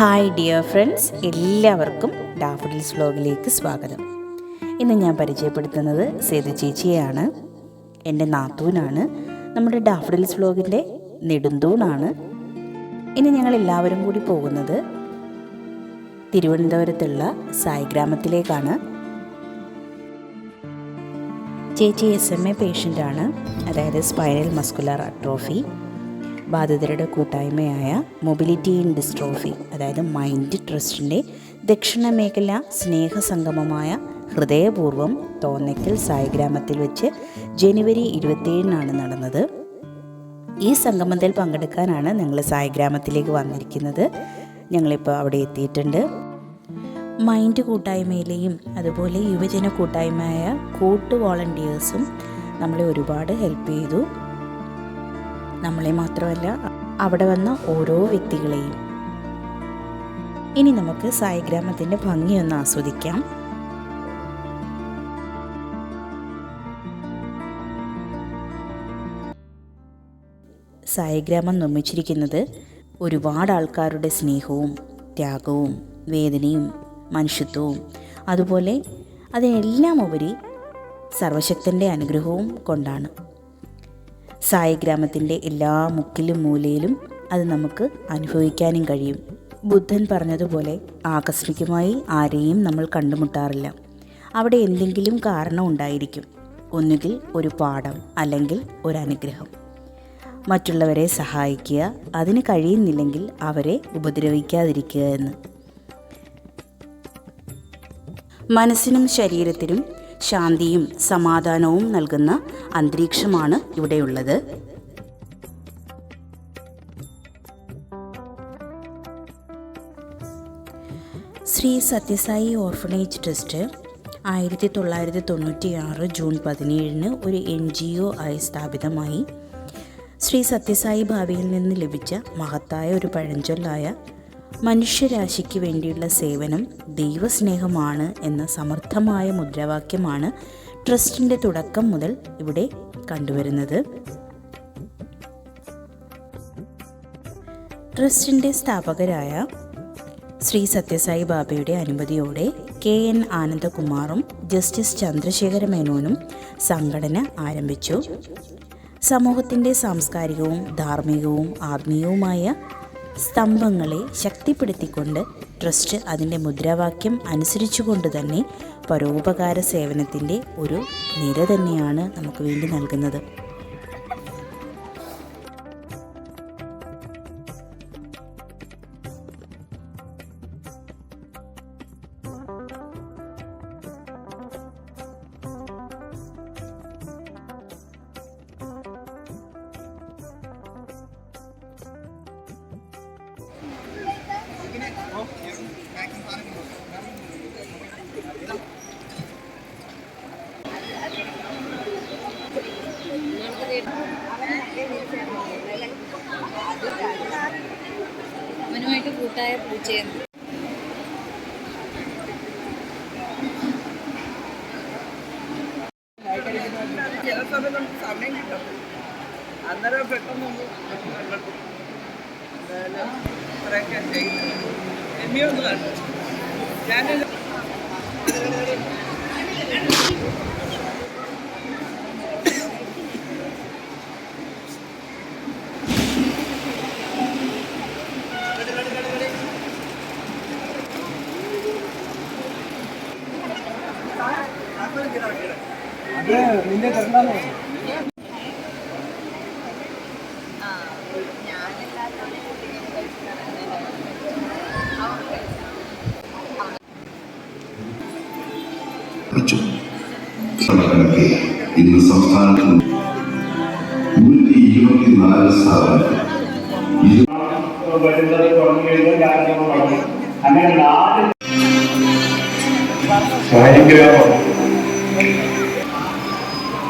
Hi dear friends എല്ലാവർക്കും daffodils വ്ലോഗിലേക്ക് സ്വാഗതം. ഇന്ന് ഞാൻ പരിചയപ്പെടുത്തുന്നത് സേതു ചേച്ചിയെയാണ്. എന്റെ നാത്തൂനാണ്. നമ്മുടെ ഡാഫഡിൽസ് വ്ലോഗിന്റെ നെടുന്തൂണാണ്. ഇന്ന് ഞങ്ങൾ എല്ലാവരും കൂടി പോകുന്നത് തിരുവനന്തപുരത്തുള്ള സായി ഗ്രാമത്തിലേക്കാണ്. ചേച്ചി എസ് എം എ പേഷ്യന്റാണ് അതായത് സ്പൈനൽ മസ്കുലർ അട്രോഫി ബാധിതരുടെ കൂട്ടായ്മയായ മൊബിലിറ്റി ഇൻ ഡിസ്ട്രോഫി അതായത് മൈൻഡ് ട്രസ്റ്റിന്റെ ദക്ഷിണ മേഖല സ്നേഹസംഗമമായ ഹൃദയപൂർവം തോന്നയ്ക്കൽ സായിഗ്രാമത്തിൽ വെച്ച് ജനുവരി ഇരുപത്തിയേഴിനാണ് നടന്നത്. ഈ സംഗമത്തിൽ പങ്കെടുക്കാനാണ് ഞങ്ങൾ സായിഗ്രാമത്തിലേക്ക് വന്നിരിക്കുന്നത്. ഞങ്ങളിപ്പോൾ അവിടെ എത്തിയിട്ടുണ്ട്. മൈൻഡ് കൂട്ടായ്മയിലെയും അതുപോലെ യുവജന കൂട്ടായ്മയായ കൂട്ട് വോളണ്ടിയേഴ്സും നമ്മളെ ഒരുപാട് ഹെൽപ്പ് ചെയ്തു. നമ്മളെ മാത്രമല്ല അവിടെ വന്ന ഓരോ വ്യക്തികളെയും. ഇനി നമുക്ക് സായിഗ്രാമത്തിന്റെ ഭംഗിയൊന്ന് ആസ്വദിക്കാം. സായിഗ്രാമം നിർമ്മിച്ചിരിക്കുന്നത് ഒരുപാട് ആൾക്കാരുടെ സ്നേഹവും ത്യാഗവും വേദനയും മനുഷ്യത്വവും അതുപോലെ അതിനെല്ലാം ഉപരി സർവശക്തന്റെ അനുഗ്രഹവും കൊണ്ടാണ്. സായി ഗ്രാമത്തിന്റെ എല്ലാ മുക്കിലും മൂലയിലും അത് നമുക്ക് അനുഭവിക്കാനും കഴിയും. ബുദ്ധൻ പറഞ്ഞതുപോലെ ആകസ്മികമായി ആരെയും നമ്മൾ കണ്ടുമുട്ടാറില്ല. അവിടെ എന്തെങ്കിലും കാരണം ഉണ്ടായിരിക്കും. ഒന്നുകിൽ ഒരു പാഠം അല്ലെങ്കിൽ ഒരു അനുഗ്രഹം. മറ്റുള്ളവരെ സഹായിക്കുക അതിന് കഴിയുന്നില്ലെങ്കിൽ അവരെ ഉപദ്രവിക്കാതിരിക്കുക എന്ന്. മനസ്സിനും ശരീരത്തിനും ശാന്തിയും സമാധാനവും നൽകുന്ന അന്തരീക്ഷമാണ് ഇവിടെയുള്ളത്. ശ്രീ സത്യസായി ഓർഫനേജ് ട്രസ്റ്റ് ആയിരത്തി തൊള്ളായിരത്തി തൊണ്ണൂറ്റി ആറ് ജൂൺ പതിനേഴിന് ഒരു എൻ ജി ഒ ആയി സ്ഥാപിതമായി. ശ്രീ സത്യസായി ഭാവിയിൽ നിന്ന് ലഭിച്ച മഹത്തായ ഒരു പഴഞ്ചൊല്ലായ മനുഷ്യരാശിക്ക് വേണ്ടിയുള്ള സേവനം ദൈവസ്നേഹമാണ് എന്ന സമർത്ഥമായ മുദ്രാവാക്യമാണ് ട്രസ്റ്റിന്റെ തുടക്കം മുതൽ ഇവിടെ കണ്ടുവരുന്നത്. ട്രസ്റ്റിന്റെ സ്ഥാപകരായ ശ്രീ സത്യസായി ബാബയുടെ അനുമതിയോടെ കെ എൻ ആനന്ദകുമാറും ജസ്റ്റിസ് ചന്ദ്രശേഖര മേനോനും സംഘടന ആരംഭിച്ചു. സമൂഹത്തിന്റെ സാംസ്കാരികവും ധാർമ്മികവും ആത്മീയവുമായ സ്തംഭങ്ങളെ ശക്തിപ്പെടുത്തിക്കൊണ്ട് ട്രസ്റ്റ് അതിന്റെ മുദ്രാവാക്യം അനുസരിച്ചുകൊണ്ട് തന്നെ പരോപകാര സേവനത്തിന്റെ ഒരു നിര തന്നെയാണ് നമുക്ക് വേണ്ടി നൽകുന്നത്. കൂട്ടായ പൂച്ചയെന്ന് ചില സമയത്ത് സമയം കിട്ടും അന്നേരം പെട്ടെന്നൊന്നും ഇത്രയൊക്കെ ചെയ്യുന്നത് എമ്മിയൊന്നും കണ്ടു ഞാൻ ഇന്ന് സംസ്ഥാനത്ത് നൂറ്റി ഇരുപത്തിനാല് സ്ഥാപനം വരുന്നത് തുടങ്ങിയത് കാര്യങ്ങളുമാണ് അങ്ങനെ നാല് ഗ്രാമം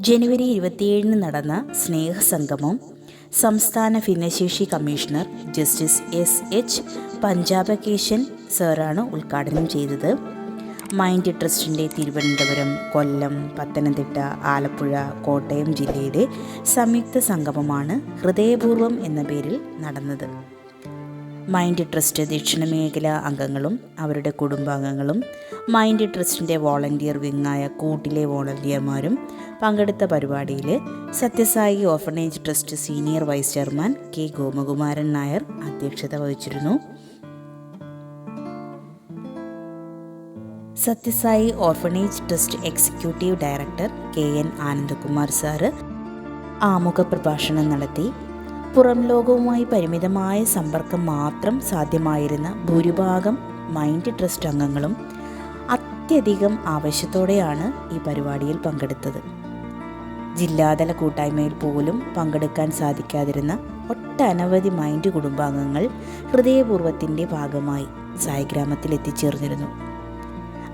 ജനുവരി ഇരുപത്തിയേഴിന് നടന്ന സ്നേഹസംഗമം സംസ്ഥാന ഭിന്നശേഷി commissioner justice S H Panchapakesan സാറാണ് ഉദ്ഘാടനം ചെയ്തത്. മൈൻഡ് ട്രസ്റ്റിന്റെ തിരുവനന്തപുരം കൊല്ലം പത്തനംതിട്ട ആലപ്പുഴ കോട്ടയം ജില്ലയിലെ സംയുക്ത സംഗമമാണ് ഹൃദയപൂർവം എന്ന പേരിൽ നടന്നത്. മൈൻഡ് ട്രസ്റ്റ് ദക്ഷിണമേഖല അംഗങ്ങളും അവരുടെ കുടുംബാംഗങ്ങളും മൈൻഡ് ട്രസ്റ്റിന്റെ വോളണ്ടിയർ വിങ്ങായ കൂട്ടിലെ വോളണ്ടിയർമാരും പങ്കെടുത്ത പരിപാടിയിൽ Sathya Sai orphanage trust senior vice chairman K Gomakumaran Nair അധ്യക്ഷത വഹിച്ചിരുന്നു. Sathya Sai orphanage trust executive director K N Anandakumar sir ആമുഖ പ്രഭാഷണം നടത്തി. പുറം ലോകവുമായി പരിമിതമായ സമ്പർക്കം മാത്രം സാധ്യമായിരുന്ന ഭൂരിഭാഗം മൈൻഡ് ട്രസ്റ്റ് അംഗങ്ങളും അത്യധികം ആവശ്യത്തോടെയാണ് ഈ പരിപാടിയിൽ പങ്കെടുത്തത്. ജില്ലാതല കൂട്ടായ്മയിൽ പോലും പങ്കെടുക്കാൻ സാധിക്കാതിരുന്ന ഒട്ടനവധി മൈൻഡ് കുടുംബാംഗങ്ങൾ ഹൃദയപൂർവത്തിന്റെ ഭാഗമായി സായിഗ്രാമത്തിൽ എത്തിച്ചേർന്നിരുന്നു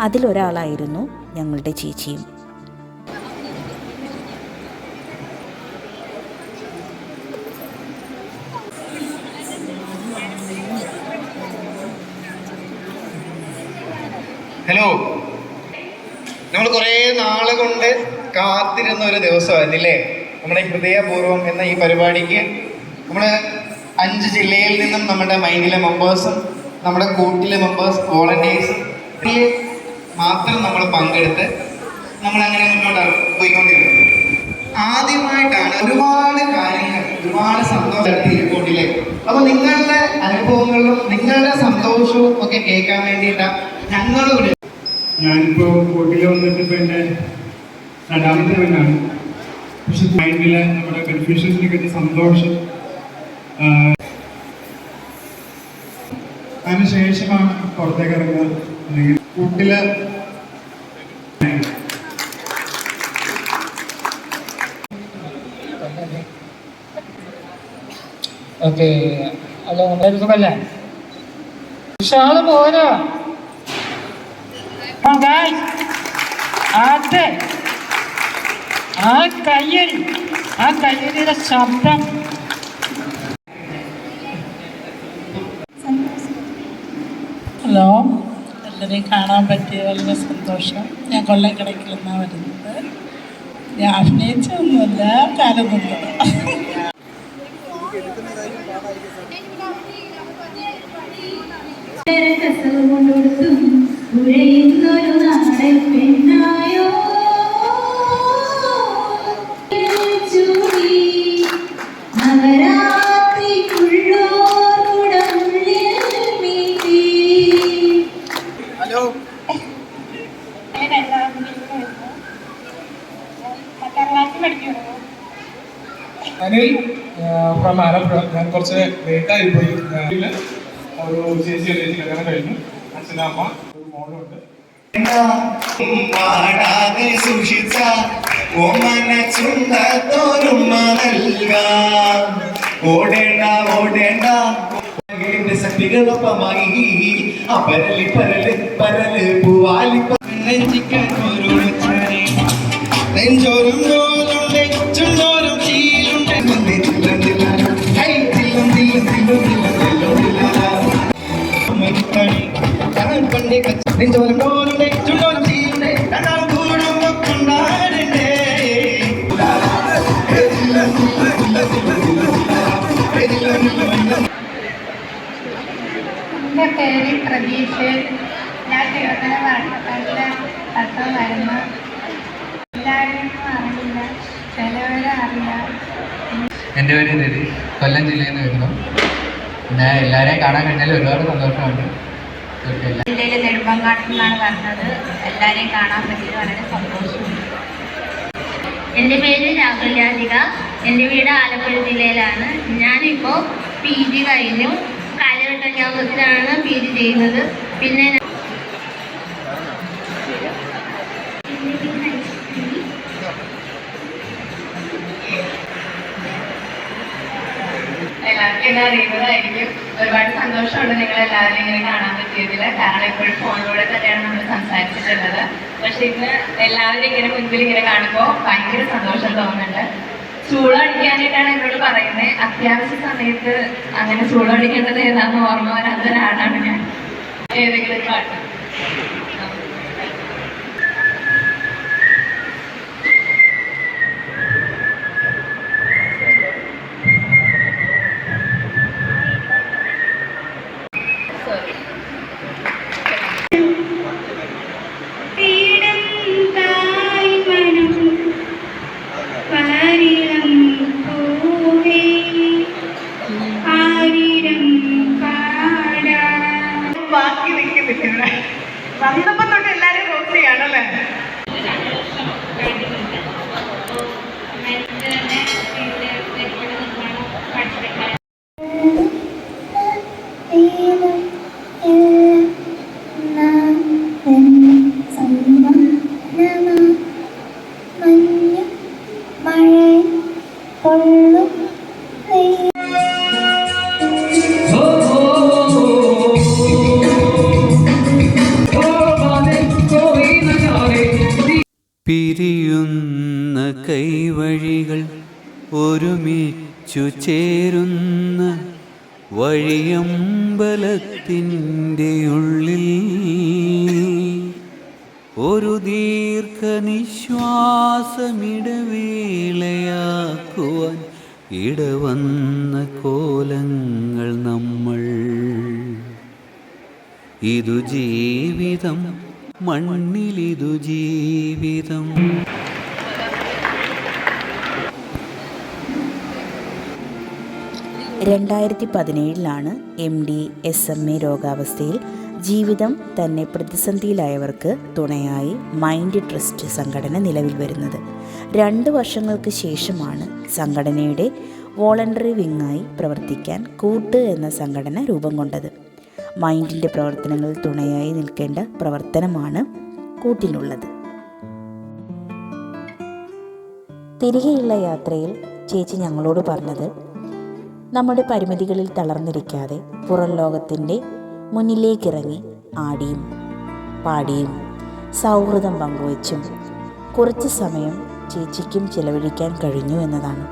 അതിലൊരാളായിരുന്നു ഞങ്ങളുടെ ചേച്ചിയും. ഹലോ നമ്മൾ കുറേ നാൾ കൊണ്ട് കാത്തിരുന്ന ഒരു ദിവസമായിരുന്നില്ലേ? നമ്മുടെ ഹൃദയപൂർവം എന്ന ഈ പരിപാടിക്ക് നമ്മൾ അഞ്ച് ജില്ലയിൽ നിന്നും നമ്മുടെ മൈൻഡിലെ മെമ്പേഴ്സും നമ്മുടെ കൂട്ടിലെ മെമ്പേഴ്സ് വോളണ്ടിയേഴ്സും മാത്രം നമ്മൾ പങ്കെടുത്ത് നമ്മൾ അങ്ങനെ മുന്നോട്ട് പോയിക്കൊണ്ടിരുന്നത് ആദ്യമായിട്ടാണ് ഒരുപാട് കാര്യങ്ങൾ ഒരുപാട് സന്തോഷം റിപ്പോർട്ടിലെ അപ്പൊ നിങ്ങളുടെ അനുഭവങ്ങളും നിങ്ങളുടെ സന്തോഷവും ഒക്കെ കേൾക്കാൻ വേണ്ടിയിട്ടാണ് ഞങ്ങളൊരു ഞാനിപ്പോ കോട്ടിൽ വന്നിട്ട് ഇപ്പൊ എന്റെ രണ്ടാമത്തെ പെണ്ണാണ്. പക്ഷെ മൈൻഡിലെ നമ്മുടെ കൺഫ്യൂഷൻസിനെ കിട്ടിയ സന്തോഷം അതിനുശേഷമാണ് പുറത്തേക്ക് ഇറങ്ങുക. അല്ലെങ്കിൽ കൂട്ടിൽ ഓക്കെ. ഹലോ സുഖല്ലേ? വിശാൽ പോരാ ആ. ആ ഹലോ? എല്ലാവരെയും കാണാൻ പറ്റിയ വലിയ സന്തോഷം. ഞാൻ കൊല്ലക്കടയ്ക്കിൽ നിന്നാണ് വരുന്നത്. ഞാൻ അഭിനയിച്ചൊന്നുമല്ല കാലം കൊണ്ടത് കൊണ്ടൊടുത്തും ലേറ്റായി പോയി ഒരു ചേച്ചി ചേച്ചി കല്യാണം കഴിഞ്ഞു. അച്ഛനമ്മ ഒരു മോളുണ്ട്. പാടാതെ സൂക്ഷിച്ച ഓമന ചുണ്ടത്തോരുമ്മ നൽകാം. ഓടേണ്ട ഓടേണ്ട. ഇതിന്റെ ശക്തികളൊപ്പമായി അപരലി പരൽ പരൽ പൂവാലി നെഞ്ചിക്കാൻ ഒരു നെഞ്ചോരം കടൽ പണ്ടേ നെഞ്ചോരം ചോലുണ്ട് ചുണ്ടോരം ചീലുണ്ട് രണ്ടാളും കൂടുമ്പോ കൊണ്ടാടണ്ടേ എന്റെ പേര് പ്രതീഷ്. ഞാൻ തിരുവനന്തപുരം വാട്ടക്കാട്ടിലെ തത്വമായിരുന്നു. എല്ലാവരെയും അറിയില്ല. ചിലവരെ അറിയാം എന്റെ പേര് രവി കൊല്ലം ജില്ലയിൽ നിന്ന് വരുന്നു. പിന്നെ എല്ലാവരെയും കാണാൻ കഴിഞ്ഞാൽ ഒരുപാട് സന്തോഷമുണ്ട്. ജില്ലയിലെ നെടുമ്പങ്ങാട്ടിൽ നിന്നാണ് വന്നത്. എല്ലാവരെയും കാണാൻ പറ്റിയത് വളരെ സന്തോഷമുണ്ട്. എന്റെ പേര് രാഹുൽ രാധിക. എന്റെ വീട് ആലപ്പുഴ ജില്ലയിലാണ്. ഞാനിപ്പോൾ പി ജി കഴിഞ്ഞു. കാര്യവട്ട ക്യാമ്പസിലാണ് പി ജി ചെയ്യുന്നത്. പിന്നെ സന്തോഷമുണ്ട് നിങ്ങൾ ഇങ്ങനെ കാണാൻ പറ്റിയതിൽ കാരണം എപ്പോഴും ഫോണിലൂടെ തന്നെയാണ് നമ്മൾ സംസാരിച്ചിട്ടുള്ളത്. പക്ഷെ ഇന്ന് എല്ലാവരും ഇങ്ങനെ മുൻപിൽ ഇങ്ങനെ കാണുമ്പോൾ ഭയങ്കര സന്തോഷം തോന്നുന്നുണ്ട്. ചൂളടിക്കാനായിട്ടാണ് എന്നോട് പറയുന്നത് അത്യാവശ്യ സമയത്ത് അങ്ങനെ ചൂളടിക്കേണ്ടത് ഏതാണെന്ന് ഓർമ്മ വരാത്ത ഒരാളാണ് ഞാൻ. ഏതെങ്കിലും പാട്ട്. ബാക്കി നിൽക്കുന്നില്ല ഇവിടെ വന്നപ്പോ തൊട്ട് എല്ലാരും റോസ് ചെയ്യാണല്ലേ പിരിയുന്ന കൈവഴികൾ ഒരുമിച്ചു ചേരുന്ന വഴിയമ്പലത്തിന്റെ ഉള്ളിൽ ഒരു ദീർഘനിശ്വാസമിടവേളയാക്കുവാൻ ഇടവന്ന കോലങ്ങൾ നമ്മൾ. ഇതു ജീവിതം മണ്ണിലിതു ജീവിതം. രണ്ടായിരത്തി പതിനേഴിലാണ് M D S M A രോഗാവസ്ഥയിൽ ജീവിതം തന്നെ പ്രതിസന്ധിയിലായവർക്ക് തുണയായി മൈൻഡ് ട്രസ്റ്റ് സംഘടന നിലവിൽ വരുന്നത്. രണ്ട് വർഷങ്ങൾക്ക് ശേഷമാണ് സംഘടനയുടെ വോളണ്ടറി വിങ്ങായി പ്രവർത്തിക്കാൻ കൂട്ട് എന്ന സംഘടന രൂപം കൊണ്ടത്. മൈൻഡിന്റെ പ്രവർത്തനങ്ങളിൽ തുണയായി നിൽക്കേണ്ട പ്രവർത്തനമാണ് കൂട്ടിനുള്ളത്. തിരികെയുള്ള യാത്രയിൽ ചേച്ചി ഞങ്ങളോട് പറഞ്ഞത് നമ്മുടെ പരിമിതികളിൽ തളർന്നിരിക്കാതെ പുറം ലോകത്തിന്റെ മുന്നിലേക്കിറങ്ങി ആടിയും പാടിയും സൗഹൃദം പങ്കുവച്ചും കുറച്ച് സമയം ചേച്ചിക്കും ചിലവഴിക്കാൻ കഴിഞ്ഞു എന്നതാണ്.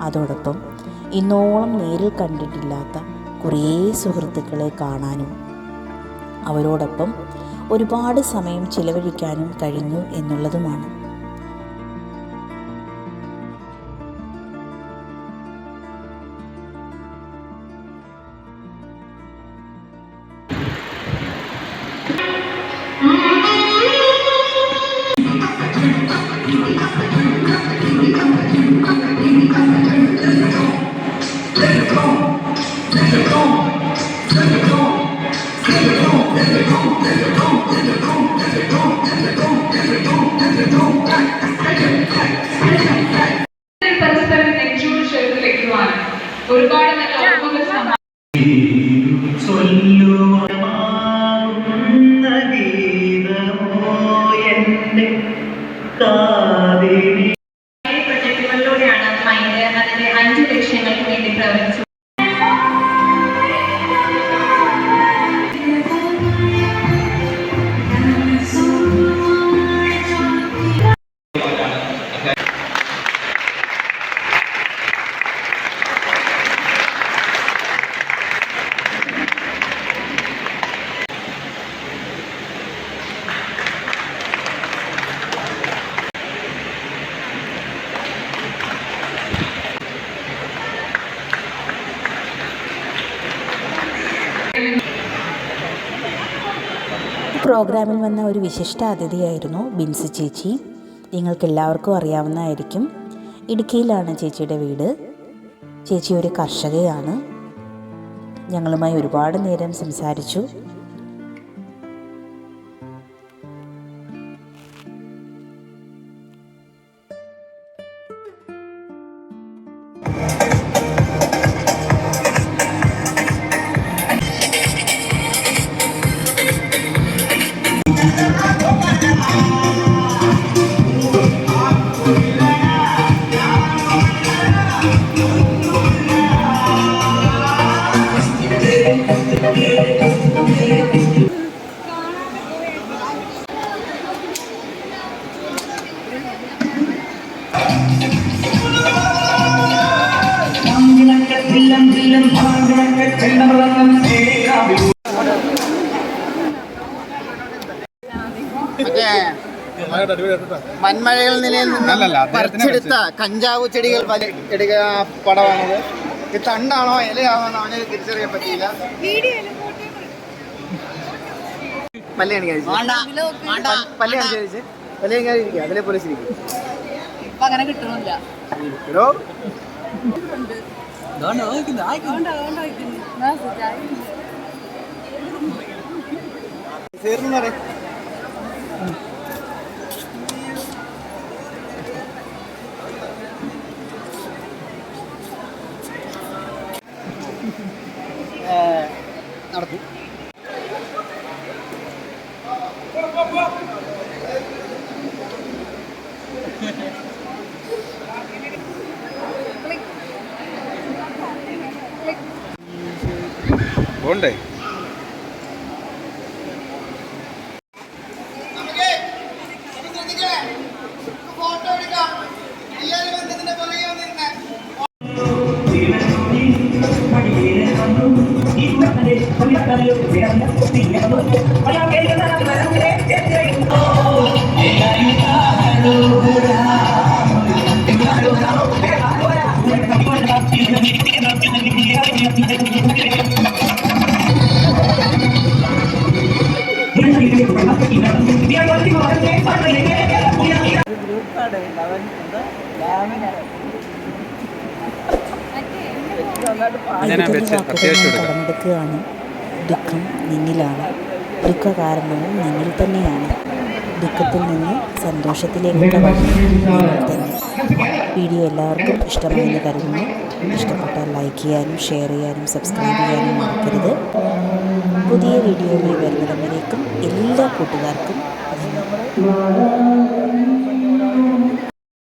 അതോടൊപ്പം ഇന്നോളം നേരിൽ കണ്ടിട്ടില്ലാത്ത കുറേ സുഹൃത്തുക്കളെ കാണാനും അവരോടൊപ്പം ഒരുപാട് സമയം ചിലവഴിക്കാനും കഴിഞ്ഞു എന്നുള്ളതുമാണ്. പ്രോഗ്രാമിൽ വന്ന ഒരു വിശിഷ്ട അതിഥിയായിരുന്നു ബിൻസി ചേച്ചി. നിങ്ങൾക്ക് എല്ലാവർക്കും അറിയാവുന്നതായിരിക്കും. ഇടുക്കിയിലാണ് ചേച്ചിയുടെ വീട്. ചേച്ചി ഒരു കർഷകയാണ്. ഞങ്ങളുമായി ഒരുപാട് നേരം സംസാരിച്ചു. മൺമഴയിൽ നിലയിൽ നിന്ന് പറിച്ചെടുത്ത കഞ്ചാവ് ചെടികൾ എടുക്കുക പടമാണത് ഇത് തണ്ടാണോ ഇലയാണോ എന്ന് അവന് തിരിച്ചറിയാൻ പറ്റിയില്ല. പല്ല് കാണിക്കാൻ പല്ല് കാണിച്ചു ചോദിച്ചു പല്ല് കാണിക്കാതിരിക്കുക അതിലെ പോലീസ് ഇരിക്കും. അങ്ങനെ കടമെടുക്കുകയാണ്. ദുഃഖം നിന്നിലാണ്. ദുഃഖ കാരണവും നിന്നിൽ തന്നെയാണ്. ദുഃഖത്തിൽ നിന്ന് സന്തോഷത്തിലേക്കുള്ള വഴി തന്നെ. വീഡിയോ എല്ലാവർക്കും ഇഷ്ടമായെന്ന് കരുതുന്നു. ഇഷ്ടപ്പെട്ടാൽ ലൈക്ക് ചെയ്യാനും ഷെയർ ചെയ്യാനും സബ്സ്ക്രൈബ് ചെയ്യാനും മറക്കരുത്. പുതിയ വീഡിയോയിൽ വരുന്നതുവരേക്കും എല്ലാ കൂട്ടുകാർക്കും Narayana